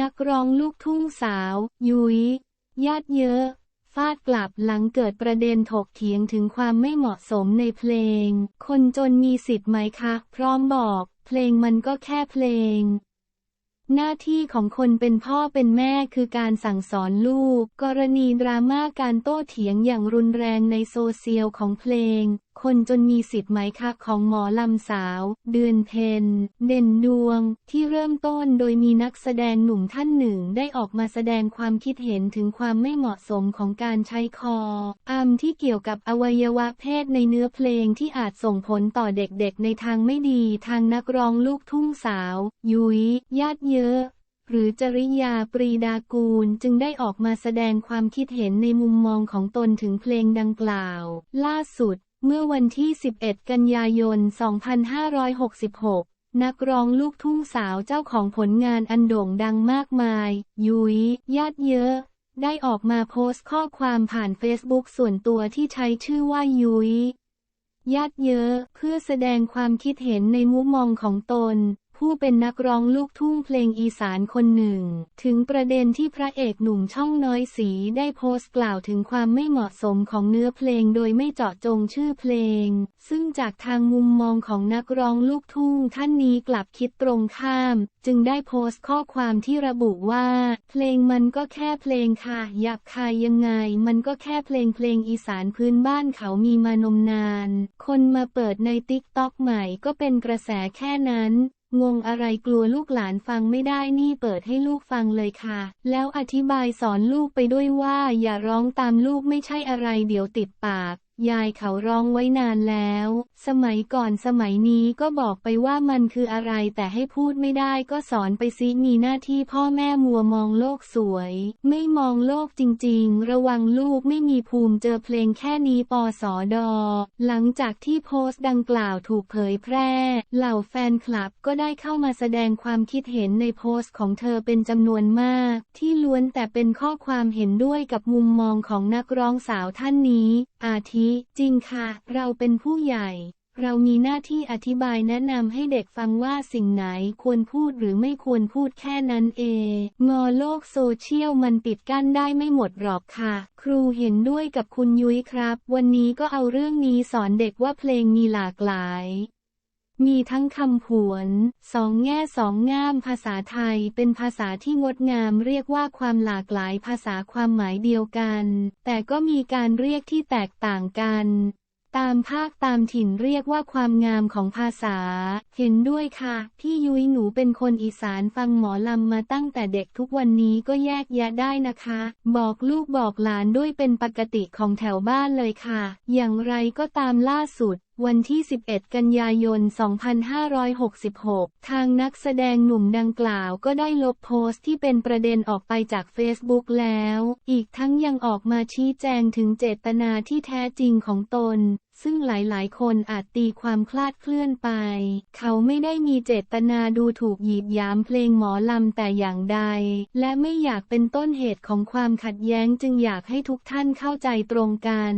นักร้องลูกทุ่งสาว ยุย้ยญาติเยอะ ฟาดกลับหลังเกิดประเด็นถกเถียงถึงความไม่เหมาะสมในเพลง คนจนมีสิทธิ์ไหมคะ พร้อมบอก เพลงมันก็แค่เพลง หน้าที่ของคนเป็นพ่อเป็นแม่คือการสั่งสอนลูก กรณีดราม่าการโต้เถียงอย่างรุนแรงในโซเชียลของเพลง คนจนมีสิทธิ์ไหมคะของหมอลำสาว เดือนเพนเด่นดวง ที่เริ่มต้นโดยมีนักแสดงหนุ่มท่านหนึ่งได้ออกมาแสดงความคิดเห็นถึงความไม่เหมาะสมของการใช้คออัมที่เกี่ยวกับอวัยวะเพศในเนื้อเพลงที่อาจส่งผลต่อเด็กๆ ในทางไม่ดีทางนักร้องลูกทุ่งสาว ยุย้ยญาติเยอะหรือจริยาปรีดากูลจึงได้ออกมาแสดงความคิดเห็นในมุมมองของตนถึงเพลงดังกล่าว ล่าสุด เมื่อวันที่ 11 กันยายน 2566 นักร้องลูกทุ่งสาวเจ้าของผลงานอันโด่งดังมากมาย ยุ้ยญาติเยอะ ได้ออกมาโพสต์ข้อความผ่านเฟซบุ๊กส่วนตัวที่ใช้ชื่อว่ายุ้ยญาติเยอะ เพื่อแสดงความคิดเห็นในมุมมองของตน ผู้เป็นนักร้องลูกทุ่งเพลงอีสานคนหนึ่ง ถึงประเด็นที่พระเอกหนุ่มช่องน้อยสีได้โพสต์กล่าวถึงความไม่เหมาะสมของเนื้อเพลงโดยไม่เจาะจงชื่อเพลง ซึ่งจากทางมุมมองของนักร้องลูกทุ่งท่านนี้กลับคิดตรงข้าม จึงได้โพสต์ข้อความที่ระบุว่า เพลงมันก็แค่เพลงค่ะหยาบคายยังไง มันก็แค่เพลงเพลงอีสานพื้นบ้านเขามีมานมนาน คนมาเปิดในติ๊กต็อกใหม่ก็เป็นกระแสแค่นั้น งงอะไรกลัวลูกหลานฟังไม่ได้นี่เปิดให้ลูกฟังเลยค่ะ แล้วอธิบายสอนลูกไปด้วยว่าอย่าร้องตามลูกไม่ใช่อะไรเดี๋ยวติดปาก ยายเขาร้องไว้นานแล้ว สมัยก่อนสมัยนี้ก็บอกไปว่ามันคืออะไรแต่ให้พูดไม่ได้ก็สอนไปซิมีหน้าที่พ่อแม่มัวมองโลกสวย ไม่มองโลกจริงๆ ระวังลูกไม่มีภูมิเจอเพลงแค่นี้ปอสอดอ หลังจากที่โพสต์ดังกล่าวถูกเผยแพร่ เหล่าแฟนคลับก็ได้เข้ามาแสดงความคิดเห็นในโพสต์ของเธอเป็นจำนวนมาก ที่ล้วนแต่เป็นข้อความเห็นด้วยกับมุมมองของนักร้องสาวท่านนี้ อาทิ จริงค่ะ เราเป็นผู้ใหญ่ เรามีหน้าที่อธิบายแนะนำให้เด็กฟังว่าสิ่งไหนควรพูดหรือไม่ควรพูดแค่นั้นเอง งอโลกโซเชียลมันปิดกั้นได้ไม่หมดหรอกค่ะ ครูเห็นด้วยกับคุณยุ้ยครับ วันนี้ก็เอาเรื่องนี้สอนเด็กว่าเพลงมีหลากหลาย มีทั้งคำผวน สองแง่สองง่ามภาษาไทยเป็นภาษาที่งดงามเรียกว่าความหลากหลายภาษาความหมายเดียวกัน แต่ก็มีการเรียกที่แตกต่างกัน ตามภาคตามถิ่นเรียกว่าความงามของภาษา เห็นด้วยค่ะพี่ยุ้ยหนูเป็นคนอีสานฟังหมอลำมาตั้งแต่เด็กทุกวันนี้ก็แยกแยะได้นะคะ บอกลูกบอกหลานด้วยเป็นปกติของแถวบ้านเลยค่ะ อย่างไรก็ตามล่าสุด วันที่ 11 กันยายน 2566 ทางนักแสดงหนุ่มดังกล่าวก็ได้ลบโพสต์ที่เป็นประเด็นออกไปจาก Facebook แล้ว อีกทั้งยังออกมาชี้แจงถึงเจตนาที่แท้จริงของตน ซึ่งหลายๆ คนอาจตีความคลาดเคลื่อนไป เขาไม่ได้มีเจตนาดูถูกหยีดยามเพลงหมอลำแต่อย่างใด และไม่อยากเป็นต้นเหตุของความขัดแย้งจึงอยากให้ทุกท่านเข้าใจตรงกัน